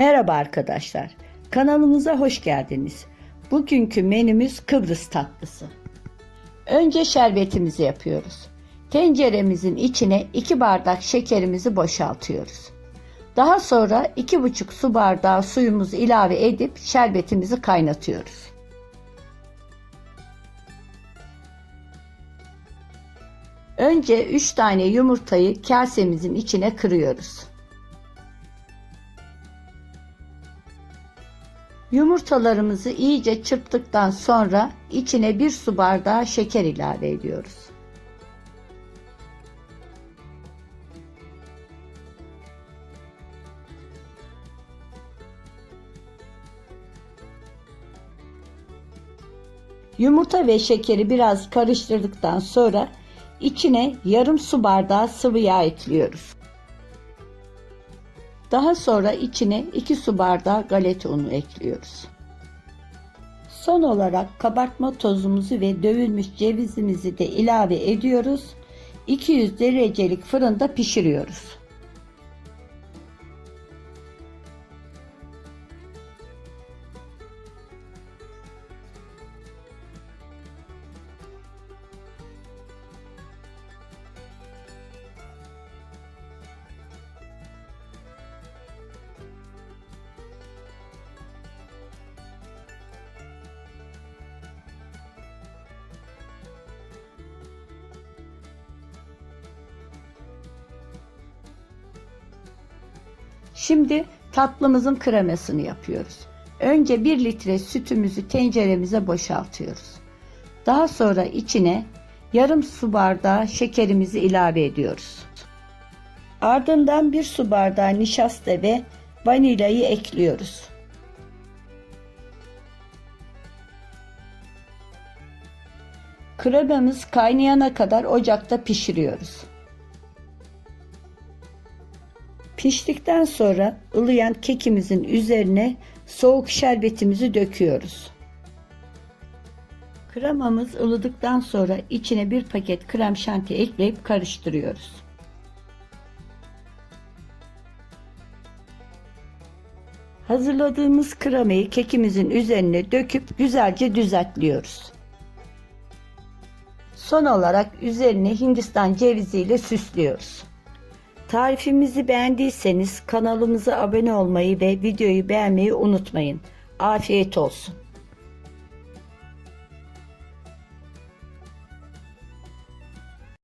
Merhaba arkadaşlar. Kanalımıza hoş geldiniz. Bugünkü menümüz Kıbrıs tatlısı. Önce şerbetimizi yapıyoruz. Tenceremizin içine 2 bardak şekerimizi boşaltıyoruz. Daha sonra 2,5 su bardağı suyumuzu ilave edip şerbetimizi kaynatıyoruz. Önce 3 tane yumurtayı kasemizin içine kırıyoruz. Yumurtalarımızı iyice çırptıktan sonra içine bir su bardağı şeker ilave ediyoruz. Yumurta ve şekeri biraz karıştırdıktan sonra içine yarım su bardağı sıvı yağ ekliyoruz. Daha sonra içine 2 su bardağı galeta unu ekliyoruz. Son olarak kabartma tozumuzu ve dövülmüş cevizimizi de ilave ediyoruz. 200 derecelik fırında pişiriyoruz. Şimdi tatlımızın kremasını yapıyoruz. Önce 1 litre sütümüzü tenceremize boşaltıyoruz. Daha sonra içine yarım su bardağı şekerimizi ilave ediyoruz. Ardından 1 su bardağı nişasta ve vanilyayı ekliyoruz. Kremamız kaynayana kadar ocakta pişiriyoruz. Piştikten sonra ılıyan kekimizin üzerine soğuk şerbetimizi döküyoruz. Kremamız ılıdıktan sonra içine bir paket krem şanti ekleyip karıştırıyoruz. Hazırladığımız kremayı kekimizin üzerine döküp güzelce düzeltliyoruz. Son olarak üzerine Hindistan ceviziyle süslüyoruz. Tarifimizi beğendiyseniz kanalımıza abone olmayı ve videoyu beğenmeyi unutmayın. Afiyet olsun.